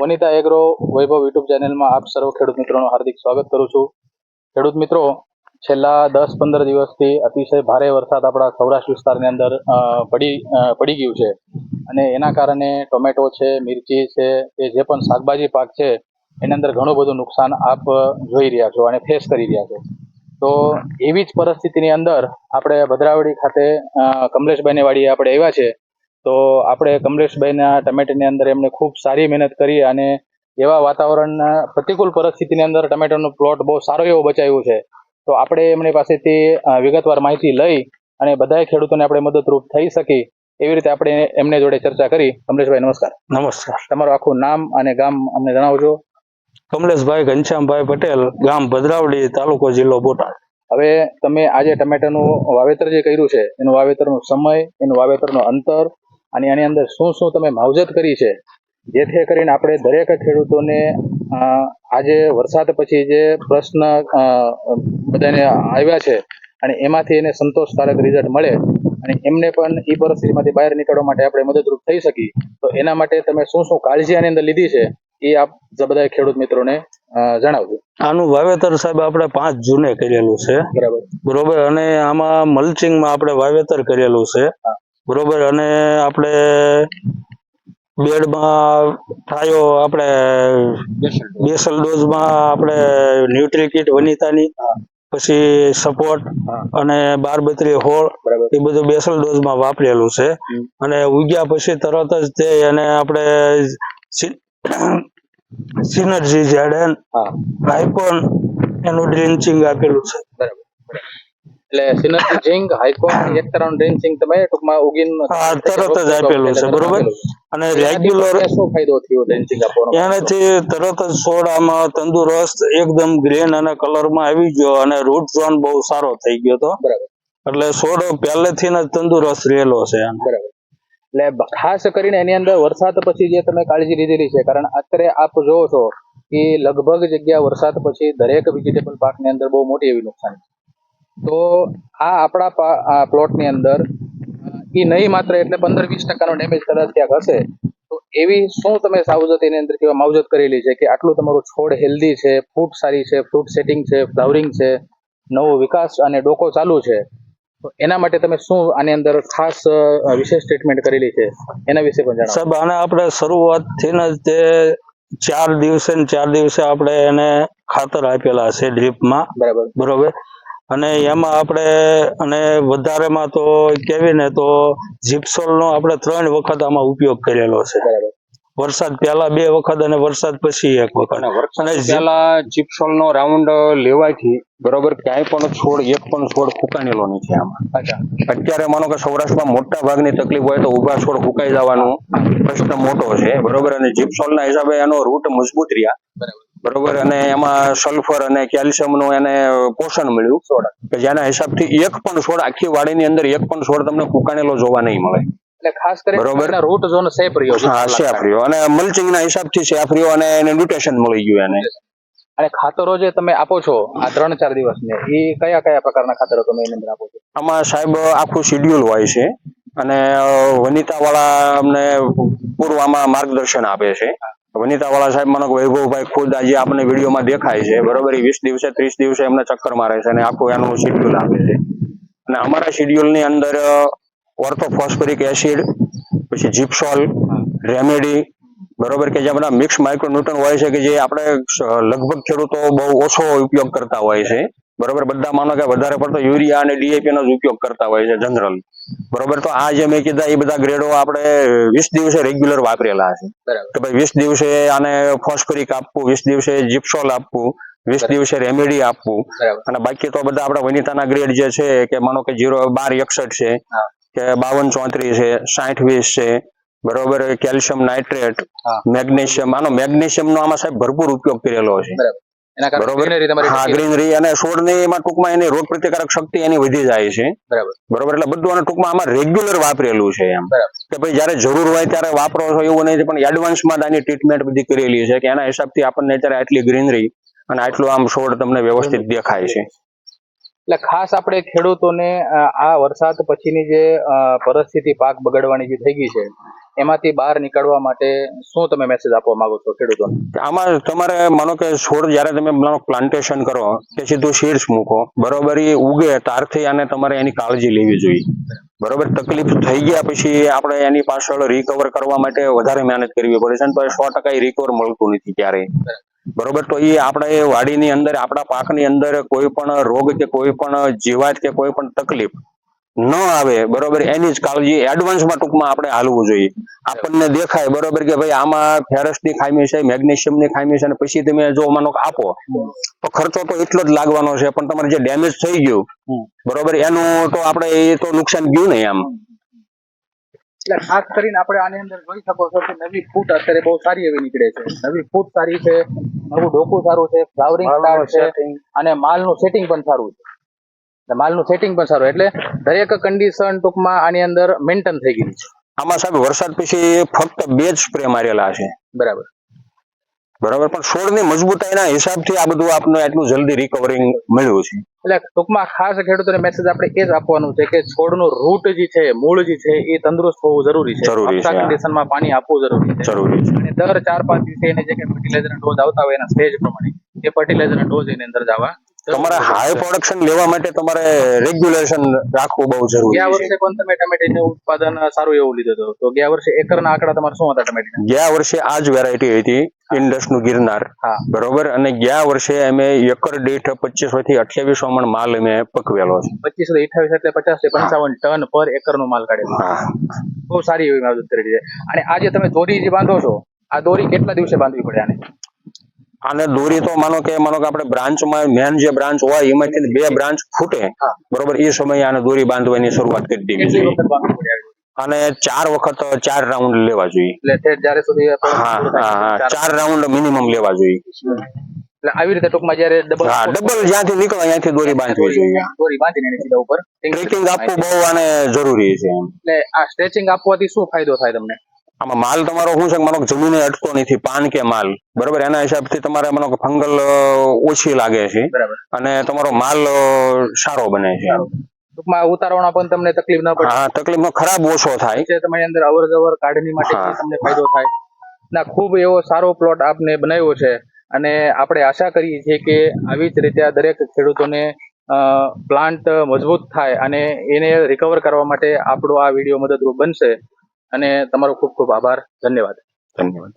Vanita agro વૈભવ YouTube ચેનલમાં આપ સર્વ ખેડૂત મિત્રોનું હાર્દિક સ્વાગત કરું છું. ખેડૂત મિત્રો, છેલ્લા દસ પંદર દિવસથી અતિશય ભારે વરસાદ આપણા સૌરાષ્ટ્ર વિસ્તારની અંદર પડી પડી ગયું છે. અને એના કારણે ટોમેટો છે, મિરચી છે એ જે પણ શાકભાજી પાક છે, એની અંદર ઘણું બધું નુકસાન આપ જોઈ રહ્યા છો અને ફેસ કરી રહ્યા છો. તો એવી જ પરિસ્થિતિની અંદર આપણે ભદ્રાવડી ખાતે કમલેશભાઈની વાડીએ આપણે આવ્યા છે. તો આપણે કમલેશભાઈના ટમેટાની અંદર એમને ખૂબ સારી મહેનત કરી અને એવા વાતાવરણના પ્રતિકૂળ પરિસ્થિતિની અંદર ટમેટાનો પ્લોટ બહુ સારો એવો બચાવ્યો છે. તો આપણે એમની પાસેથી વિગતવાર માહિતી લઈ અને બધાય ખેડૂતોને આપણે મદદરૂપ થઈ શકી એવી રીતે આપણે એમને જોડે ચર્ચા કરી. કમલેશભાઈ નમસ્કાર. નમસ્કાર. તમારું આખું નામ અને ગામ અમને જણાવજો. કમલેશભાઈ ઘનશ્યામભાઈ પટેલ ગામ ભદ્રાવડી તાલુકો જિલ્લો બોટાદ. હવે તમે આજે ટમેટાનું વાવેતર જે કર્યું છે એનું વાવેતરનો સમય એનું વાવેતરનો અંતર અને આની અંદર શું શું તમે માવજત કરી છે જેથી કરીને આપણે દરેક ખેડૂતોને આજે વરસાદ પછી જે પ્રશ્ન બધાને આવ્યા છે અને એમાંથી એને સંતોષકારક રિઝલ્ટ મળે અને એમને પણ એ પરિસ્થિતિમાંથી બહાર નીકળવા માટે આપણે મદદરૂપ થઈ શકી તો એના માટે તમે શું શું કાળજી આની અંદર લીધી છે એ આપ બધા ખેડૂત મિત્રોને જણાવજો. આનું વાવેતર સાહેબ આપણે પાંચ જૂને કરેલું છે. બરાબર. બરોબર અને આમાં મલ્ચિંગમાં આપણે વાવેતર કરેલું છે. બરોબર? અને આપણે બેડમાં થાયો આપણે બેસલ ડોઝમાં આપણે ન્યુટ્રી કીટ વનિતાની પછી સપોર્ટ અને અને બારબત્રી હોળ એ બધું બેસલ ડોઝમાં વાપરેલું છે. અને ઉગ્યા પછી તરત જ તે એને આપણે સિનર્જી જેડેન હા. એનું ડ્રિન્ચિંગ આપેલું છે. બરાબર. એટલે સિનર્જી ઝિંક હાઇકોન એક તરફ સિંગ તમે ટૂંકમાં ઉગીન તરત જ આપેલું છે, બરોબર? અને રેગ્યુલર શું ફાયદો થયો ડ્રેન્ચિંગ આપવાનો? એનાથી તરત જ સોડામાં તંદુરસ્ત એકદમ ગ્રીન અને કલરમાં આવી ગયો અને રૂટ ઝોન બહુ સારો થઈ ગયો બરાબર. એટલે સોડો પહેલેથી જ તંદુરસ્ત રહેલો છે. બરાબર. એટલે ખાસ કરીને એની અંદર વરસાદ પછી જે તમે કાળજી લીધેલી છે કારણ અત્યારે આપ જોવો છો કે લગભગ જગ્યા વરસાદ પછી દરેક વેજીટેબલ પાકની અંદર બહુ મોટી એવી નુકસાન છે. તો આ આપણા પ્લોટની અંદર એ નહીં માત્ર એટલે પંદર વીસ ટકાનો ડેમેજ કદાચ ક્યાંક હશે તો એવી શું તમે સાવજતી અંદર કેવા માવજત કરેલી છે કે આટલું તમારું છોડ હેલ્ધી છે ફ્રૂટ સારી છે ફ્રૂટ સેટિંગ છે ફ્લાવરિંગ છે નવો વિકાસ અને ડોકો ચાલુ છે તો એના માટે તમે શું આની અંદર ખાસ વિશેષ ટ્રીટમેન્ટ કરેલી છે? એના વિશે પણ જણાવો. સાહેબ આને આપણે શરૂઆતથી જ તે ચાર દિવસે ચાર દિવસે આપણે એને ખાતર આપેલા છે ડ્રીપમાં બરાબર. બરોબર? અને એમાં આપણે અને વધારેમાં તો કેવી ને તો જીપ્સોલનો આપણે ત્રણ વખત આમાં ઉપયોગ કરેલો છે. વરસાદ પહેલા બે વખત અને વરસાદ પછી એક વખત. અને જી- પેલા ચિપસોલ નો રાઉન્ડ લેવાથી બરોબર ક્યાંય પણ છોડ એક પણ છોડ ફૂકાનેલો નથી આમાં. અત્યારે માનો કે સૌરાષ્ટ્રમાં મોટા ભાગની તકલીફ હોય તો ઊભા છોડ ફૂકાઈ જવાનો પ્રશ્ન મોટો છે બરોબર? અને જીપ્સોલ ના હિસાબે એનો રૂટ મજબૂત રહ્યા. બરાબર. બરોબર? અને એમાં સલ્ફર અને કેલ્શિયમનું એને પોષણ મળ્યું. કે જેના હિસાબથી એક પણ છોડ આખી વાડીની અંદર એક પણ છોડ તમને કુકાણેલો જોવા નહીં મળે. એટલે ખાસ કરીને રૂટ ઝોન સેફ રહ્યો હા સેફ રહ્યો. અને મલ્ચિંગ ના હિસાબથી સેફ રહ્યો અને એને ન્યુટ્રેશન મળી ગયું એને. અને ખાતરો જે તમે આપો છો આ ત્રણ ચાર દિવસને એ કયા કયા પ્રકારના ખાતરો તમે એની અંદર આપો છો? આમાં સાહેબ આખું શિડ્યુલ હોય છે. અને વનિતા વાળા અમને પૂર્વમાં માર્ગદર્શન આપે છે. વનિતા વાળા સાહેબ માનો વૈભવભાઈ ખુદ આજે આપણને વિડીયોમાં દેખાય છે. બરોબર? એ વીસ દિવસે, ત્રીસ દિવસે એમને ચક્કર મારે છે અને આખું એનું શિડ્યુલ આપે છે. અને અમારા શિડ્યુલની અંદર ઓર્થોફોસ્ફરિક એસિડ પછી જીપ્સોલ રેમેડી બરોબર? કે જે બધા મિક્સ માઇક્રોન્યુટન હોય છે કે જે આપણે લગભગ ખેડૂતો બહુ ઓછો ઉપયોગ કરતા હોય છે. બરોબર? બધા માનો કે વધારે પડતો યુરિયા અને ડીએપી નો જ ઉપયોગ કરતા હોય છે જનરલ બરોબર? તો આ જે મેં કીધા એ બધા ગ્રેડો આપણે વીસ દિવસે રેગ્યુલર વાપરેલા છે કે ભાઈ વીસ દિવસે આને ફોસ્ફરિક આપવું વીસ દિવસે જીપ્સોલ આપવું વીસ દિવસે રેમેડી આપવું. અને બાકી તો બધા આપણા વનિતાના ગ્રેડ જે છે કે માનો કે જીરો બાર એકસઠ છે કે બાવન ચોત્રીસ છે સાઠ વીસ છે બરોબર? કેલ્શિયમ નાઇટ્રેટ મેગ્નેશિયમ આનો મેગ્નેશિયમ નો આમાં સાહેબ ભરપૂર ઉપયોગ કરેલો છે. એના કારણે. ગ્રીનરી અને છોડની એમાં ટૂંકમાં એની રોગ પ્રતિકારક શક્તિ એની વધી જાય છે. બરાબર. બરોબર એટલે બધું અને ટૂંકમાં આમાં રેગ્યુલર વાપરેલું છે એમ. કે ભાઈ જયારે જરૂર હોય ત્યારે વાપરો છો એવું નહીં પણ એડવાન્સમાં આની ટ્રીટમેન્ટ બધી કરેલી છે કે એના હિસાબથી આપણને અત્યારે આટલી ગ્રીનરી અને આટલું આમ છોડ તમને વ્યવસ્થિત દેખાય છે. એટલે ખાસ આપણે ખેડૂતોને આ વરસાદ પછીની જે પરિસ્થિતિ પાક બગડવાની જે થઈ ગઈ છે એમાંથી બહાર નીકળવા માટે શું તમે મેસેજ આપવા માંગો છો ખેડૂતોને? આમાં તમારે માનો કે છોડ જ્યારે તમે પ્લાન્ટેશન કરો કે સીધું સીડ્સ મૂકો. બરોબર એ ઉગે ત્યારથી આને તમારે એની કાળજી લેવી જોઈએ. બરોબર, તકલીફ થઈ ગયા પછી આપણે એની પાછળ રિકવર કરવા માટે વધારે મહેનત કરવી પડે છે અને તો સો ટકા રિકવર મળતું નથી ક્યારેય. બરોબર, તો એ આપણે વાડીની અંદર, આપણા પાકની અંદર કોઈ પણ રોગ કે કોઈ પણ જીવાત કે કોઈ પણ તકલીફ ન આવે બરોબર એની જ કાળજી એડવાન્સમાં ટૂંકમાં આપણે હાલવું જોઈએ. આપણને દેખાય બરોબર કે ભાઈ આમાં ફેરસની ખામી છે મેગ્નેશિયમની ખામી છે અને પછી તમે જો માનો આપો તો ખર્ચો તો એટલો જ લાગવાનો છે પણ તમારે જે ડેમેજ થઈ ગયું બરોબર એનું તો આપણે એ તો નુકસાન ગયું ને આમ. એટલે ખાસ કરીને આપણે આની અંદર જોઈ શકો છો કે નવી ફૂટ અત્યારે બહુ સારી એવી નીકળે છે. નવી ફૂટ સારી છે નવું ડોકું સારું છે ફ્લાવરિંગ સારું છે અને માલનું સેટિંગ પણ સારું છે. માલનું સેટિંગ પણ સારું. એટલે દરેક કન્ડિશન ટૂંકમાં આની અંદર મેન્ટેન થઈ ગઈ છે. આમાં સાહેબ વરસાદ પછી ફક્ત બે જ સ્પ્રે મારેલા છે. બરાબર. બરાબર પણ છોડની મજબૂતાઈના હિસાબથી આ બધું આપને એટલું જલ્દી રિકવરિંગ મળ્યું છે. એટલે ટૂંકમાં ખાસ ખેડૂતોને મેસેજ આપણે એ જ આપવાનું છે કે છોડનું રૂટ જે છે મૂળ જે છે એ તંદુરસ્ત હોવું જરૂરી છે. જરૂરી છે, કન્ડિશનમાં પાણી આપવું જરૂરી છે. જરૂરી છે. અને દર ચાર પાંચ દિવસે એને જે કે ફર્ટિલાઇઝર ડોઝ આવતા હોય એના સ્ટેજ પ્રમાણે એ ફર્ટિલાઇઝર ડોઝ એની અંદર જવા તમારે હાઈ પ્રોડક્શન લેવા માટે તમારે રેગ્યુલેશન રાખવું બહુ જરૂરી ગયા વર્ષે પણ તમે ટમેટીનું ઉત્પાદન સારું એવું લીધું હતું. તો ગયા વર્ષે એકરના આંકડા તમારે શું હતા ટમેટીના ગયા વર્ષે આ જ વેરાયટી હતી ઇન્ડસનું ગિરનાર બરોબર? અને ગયા વર્ષે અમે એકર દીઠ પચીસો થી અઠ્યાવીસ મણ માલ અમે પકવેલો છે. પચીસો થી અઠાવીસ એટલે પચાસથી પંચાવન ટન પર એકરનું માલ કાઢેલો. બહુ સારી એવી મદદ કરી છે. અને આજે તમે દોરી જે બાંધો છો આ દોરી કેટલા દિવસે બાંધવી પડે આને? અને દોરી તો માનો કે માનો કે આપણે બ્રાન્ચમાં મેન જે બ્રાન્ચ હોય એમાંથી બે બ્રાન્ચ ફૂટે. બરોબર? એ સમયે આને દોરી બાંધવાની શરૂઆત કરી દેવી જોઈએ? અને ચાર વખત ચાર રાઉન્ડ લેવા જોઈએ. ચાર- રાઉન્ડ મિનિમમ લેવા જોઈએ. એટલે આવી રીતે ટૂંકમાં જયારે ડબલ હા ડબલ જ્યાંથી નીકળે ત્યાંથી દોરી બાંધવી જોઈએ. દોરી બાંધીને એની સીધા ઉપર. ટ્રેકિંગ આપવું બહુ આને જરૂરી છે એટલે આ સ્ટ્રેચિંગ આપવાથી શું ફાયદો થાય તમને? આમાં માલ તમારો શું છે માનો જમીને અટતો નથી પાન કે માલ? બરોબર? એના હિસાબથી તમારે માનો ફંગલ ઓછી લાગે છે. અને તમારો માલ સારો બને છે. ટૂંકમાં ઉતારવામાં પણ તમને તકલીફ ન પડે. હા તકલીફનો ખરાબ ઓછો થાય. તમારી અંદર અવર જવર કાઢની માટે તમને ફાયદો થાય. ના ખૂબ એવો સારો પ્લોટ આપને બનાવ્યો છે. અને આપણે આશા કરીએ છીએ કે આવી જ રીતે આ દરેક ખેડૂતોને પ્લાન્ટ મજબૂત થાય અને એને રિકવર કરવા માટે આપણો આ વીડિયો મદદરૂપ બનશે. અને તમારો ખૂબ ખૂબ આભાર. ધન્યવાદ. ધન્યવાદ.